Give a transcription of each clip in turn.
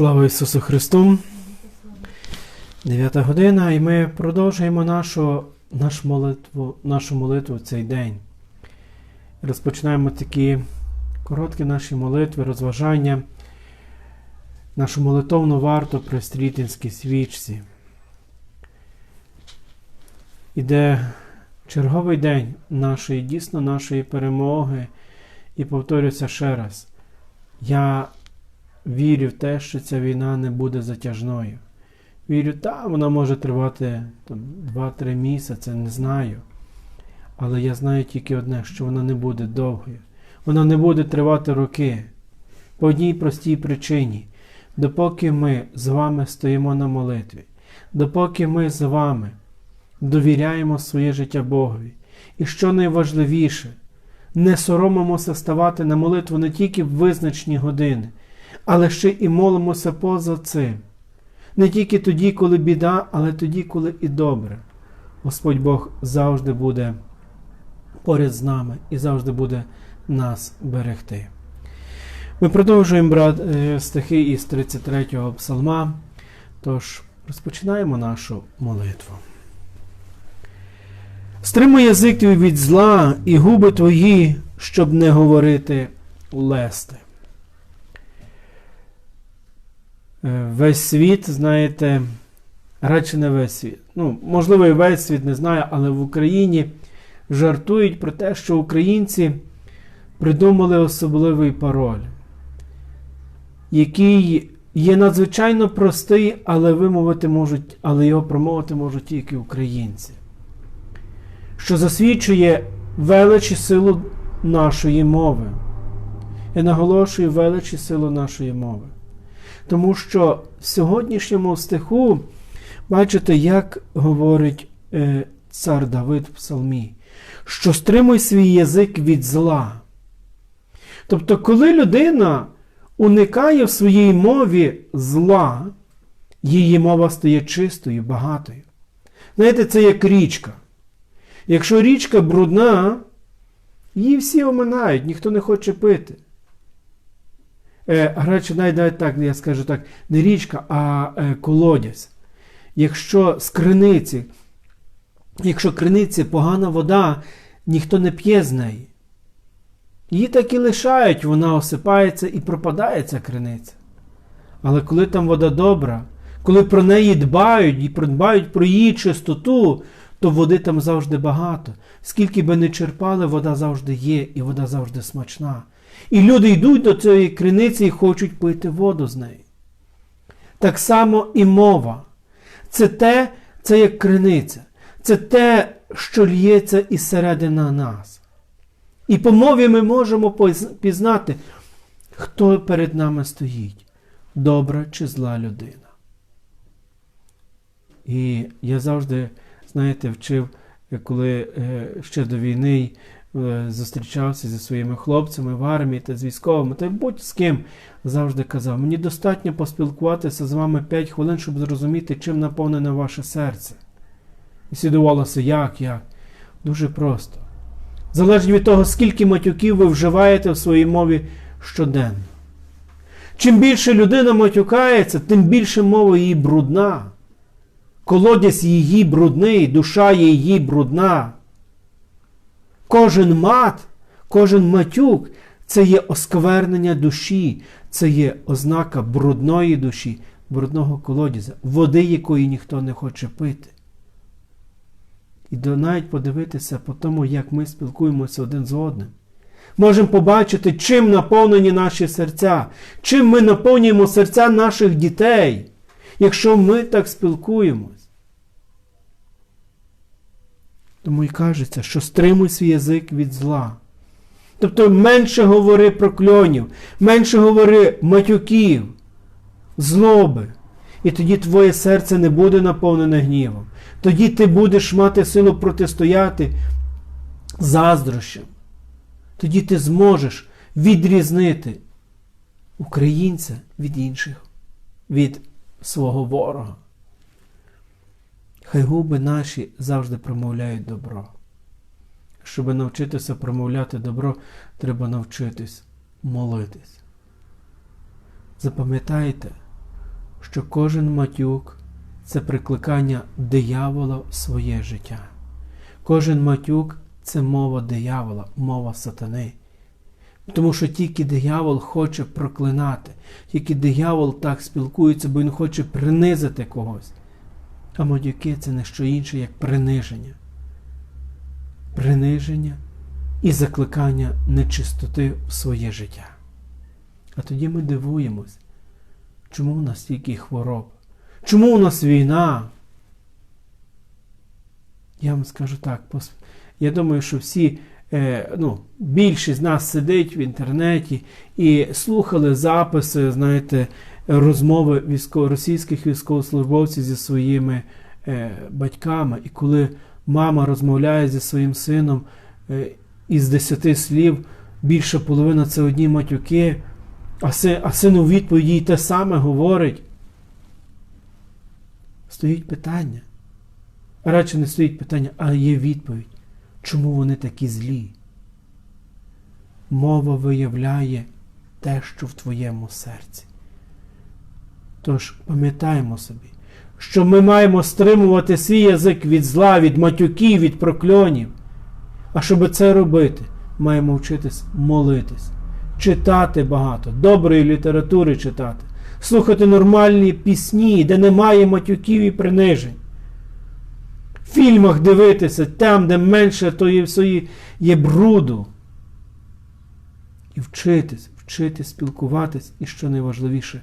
Слава Ісусу Христу! 9 година, і ми продовжуємо нашу, нашу, молитву, нашу молитву в цей день. Розпочинаємо такі короткі наші молитви, розважання, нашу молитовну варту при стрітинській свічці. Іде черговий день нашої, дійсно нашої перемоги. І повторюся ще раз. Я вірю в те, що ця війна не буде затяжною. Вірю, та вона може тривати там, 2-3 місяці, не знаю. Але я знаю тільки одне, що вона не буде довгою. Вона не буде тривати роки. По одній простій причині. Допоки ми з вами стоїмо на молитві, допоки ми з вами довіряємо своє життя Богові. І що найважливіше, не соромимося ставати на молитву не тільки в визначні години, але ще і молимося поза цим. Не тільки тоді, коли біда, але тоді, коли і добре. Господь Бог завжди буде поряд з нами і завжди буде нас берегти. Ми продовжуємо брати е, стихи із 33-го псалма, тож розпочинаємо нашу молитву. Стримуй язик твій від зла і губи твої, щоб не говорити лести. Е, Весь світ, знаєте, радше не весь світ. Ну, можливо, і весь світ не знає, але в Україні жартують про те, що українці придумали особливий пароль, який є надзвичайно простий, але вимовити можуть, але його промовити можуть тільки українці що засвідчує велич і силу нашої мови. Я наголошую велич і силу нашої мови. Тому що в сьогоднішньому стиху, бачите, як говорить е, цар Давид в Псалмі, що стримуй свій язик від зла. Тобто, коли людина уникає в своїй мові зла, її мова стає чистою, багатою. Знаєте, це як річка. Якщо річка брудна, її всі оминають, ніхто не хоче пити. Е, Речі, навіть так, я скажу так, не річка, а е, колодязь. Якщо з криниці, якщо криниці погана вода, ніхто не п'є з неї. Її так і лишають, вона осипається і пропадає ця криниця. Але коли там вода добра, коли про неї дбають і дбають про її чистоту, то води там завжди багато. Скільки би не черпали, вода завжди є, і вода завжди смачна. І люди йдуть до цієї криниці і хочуть пити воду з неї. Так само і мова. Це те, це як криниця. Це те, що лється із середини нас. І по мові ми можемо пізнати, хто перед нами стоїть, добра чи зла людина. І я завжди знаєте, вчив, коли е, ще до війни зустрічався зі своїми хлопцями в армії та з військовими, та будь з ким завжди казав, мені достатньо поспілкуватися з вами 5 хвилин, щоб зрозуміти, чим наповнене ваше серце. І слідувалося, як, як. Дуже просто. Залежить від того, скільки матюків ви вживаєте в своїй мові щоденно. Чим більше людина матюкається, тим більше мова її брудна колодязь її брудний, душа її брудна. Кожен мат, кожен матюк це є осквернення душі, це є ознака брудної душі, брудного колодязя, води, якої ніхто не хоче пити. І навіть подивитися по тому, як ми спілкуємося один з одним. Можемо побачити, чим наповнені наші серця, чим ми наповнюємо серця наших дітей, якщо ми так спілкуємось. Тому й кажеться, що стримуй свій язик від зла. Тобто менше говори прокльонів, менше говори матюків, злоби. І тоді твоє серце не буде наповнене гнівом. Тоді ти будеш мати силу протистояти заздрощам. Тоді ти зможеш відрізнити українця від інших, від свого ворога. Хай губи наші завжди промовляють добро. Щоб навчитися промовляти добро, треба навчитись молитись. Запам'ятайте, що кожен матюк це прикликання диявола в своє життя. Кожен матюк це мова диявола, мова сатани. Тому що тільки диявол хоче проклинати, тільки диявол так спілкується, бо він хоче принизити когось. А матюки це не що інше, як приниження. Приниження і закликання нечистоти в своє життя. А тоді ми дивуємось, чому у нас стільки хвороб? Чому у нас війна? Я вам скажу так, я думаю, що всі, е, ну, більшість з нас сидить в інтернеті і слухали записи, знаєте, розмови військово, російських військовослужбовців зі своїми е, батьками. І коли мама розмовляє зі своїм сином е, із десяти слів, більша половина це одні матюки, а, си, а син у відповіді й те саме говорить. Стоїть питання. Радше не стоїть питання, а є відповідь. Чому вони такі злі? Мова виявляє те, що в твоєму серці. Тож пам'ятаємо собі, що ми маємо стримувати свій язик від зла, від матюків, від прокльонів. А щоб це робити, маємо вчитись молитись, читати багато, доброї літератури читати, слухати нормальні пісні, де немає матюків і принижень. В фільмах дивитися там, де менше тої всої є бруду. І вчитись, вчитись спілкуватись, і що найважливіше,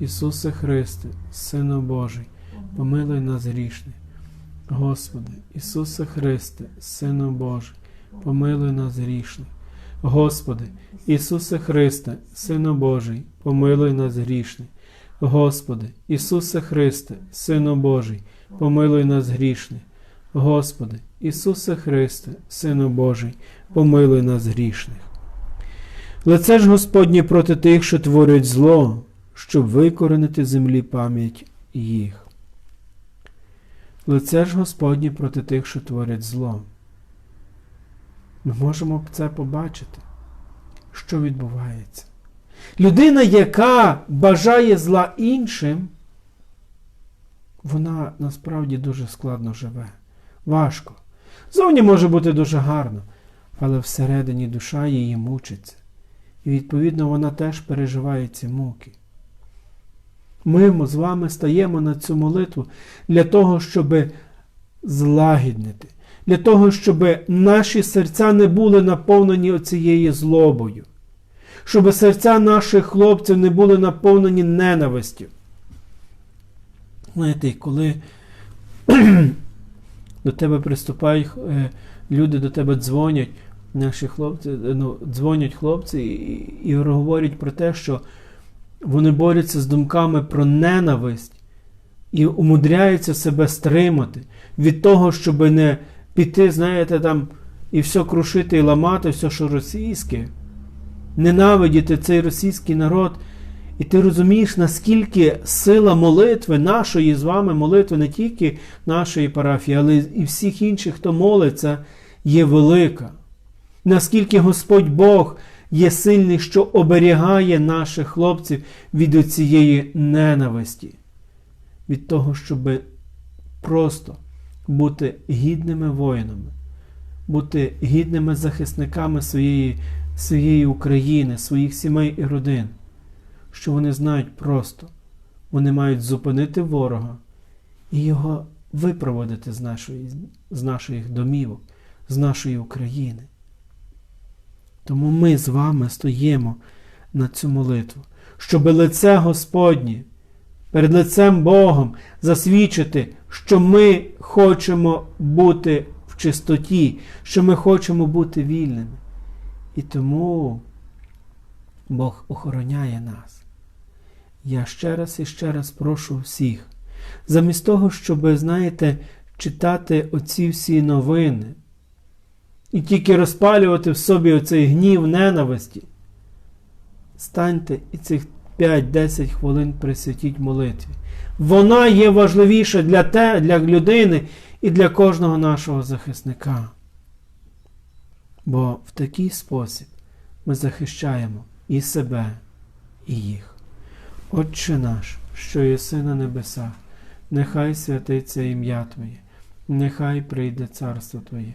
Ісусе Христе, Сину Божий, помилуй нас грішне. Господи, Ісусе Христе, Сину Божий, помилуй нас грішне. Господи, Ісусе Христе, Сину Божий, помилуй нас грішне. Господи, Ісусе Христе, Сину Божий, помилуй нас грішне. Господи, Ісусе Христе, Сину Божий, помилуй нас грішних. Лице ж Господнє проти тих, що творять зло, щоб викоренити землі пам'ять їх. Лице ж Господнє проти тих, що творять зло. Ми можемо це побачити, що відбувається. Людина, яка бажає зла іншим, вона насправді дуже складно живе. Важко. Зовні може бути дуже гарно, але всередині душа її мучиться. І відповідно вона теж переживає ці муки. Ми з вами стаємо на цю молитву для того, щоб злагіднити, для того, щоб наші серця не були наповнені оцією злобою, щоб серця наших хлопців не були наповнені ненавистю. Знаєте, коли до тебе приступають е, люди, до тебе дзвонять, наші хлопці, ну, дзвонять хлопці і, і говорять про те, що вони борються з думками про ненависть і умудряються себе стримати від того, щоб не піти, знаєте, там і все крушити і ламати, все, що російське, ненавидіти цей російський народ. І ти розумієш, наскільки сила молитви, нашої з вами молитви, не тільки нашої парафії, але і всіх інших, хто молиться, є велика. Наскільки Господь Бог є сильний, що оберігає наших хлопців від цієї ненависті, від того, щоб просто бути гідними воїнами, бути гідними захисниками своєї, своєї України, своїх сімей і родин що вони знають просто, вони мають зупинити ворога і його випроводити з, нашої, з наших домівок, з нашої України. Тому ми з вами стоїмо на цю молитву, щоб лице Господнє перед лицем Богом засвідчити, що ми хочемо бути в чистоті, що ми хочемо бути вільними. І тому Бог охороняє нас. Я ще раз і ще раз прошу всіх, замість того, щоб, знаєте, читати оці всі новини і тільки розпалювати в собі оцей гнів ненависті, станьте і цих 5-10 хвилин присвятіть молитві. Вона є важливіша для, те, для людини і для кожного нашого захисника. Бо в такий спосіб ми захищаємо і себе, і їх. Отче наш, що єси на небесах, нехай святиться ім'я Твоє, нехай прийде царство Твоє,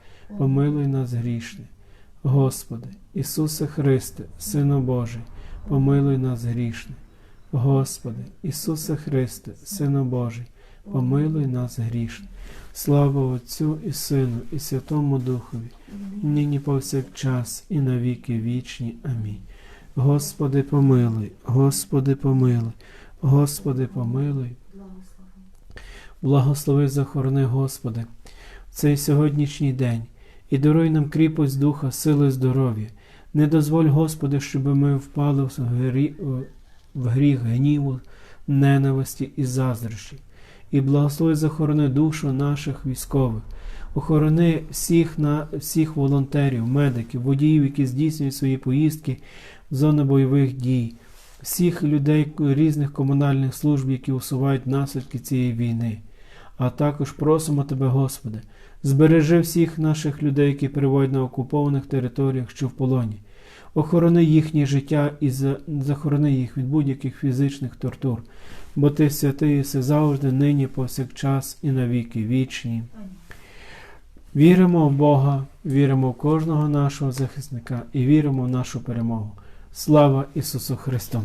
помилуй нас грішних. Господи, Ісусе Христе, Сину Божий, помилуй нас грішних. Господи, Ісусе Христе, Сину Божий, помилуй нас грішних. Слава Отцю і Сину, і Святому Духові, нині повсякчас, і на віки вічні. Амінь. Господи, помилуй, Господи, помилуй, Господи, помилуй. Благослови захорони, Господи, в цей сьогоднішній день і даруй нам кріпость духа, сили, здоров'я. Не дозволь, Господи, щоб ми впали в грі- в гріх гніву, ненависті і заздрощі. І благослови захорони душу наших військових, охорони всіх, на, всіх волонтерів, медиків, водіїв, які здійснюють свої поїздки в зони бойових дій, всіх людей різних комунальних служб, які усувають наслідки цієї війни. А також просимо Тебе, Господи, збережи всіх наших людей, які перебувають на окупованих територіях чи в полоні. Охорони їхнє життя і захорони їх від будь-яких фізичних тортур, бо Ти святий єси завжди, нині, повсякчас і на віки вічні. Віримо в Бога, віримо в кожного нашого захисника і віримо в нашу перемогу. Слава Ісусу Христу!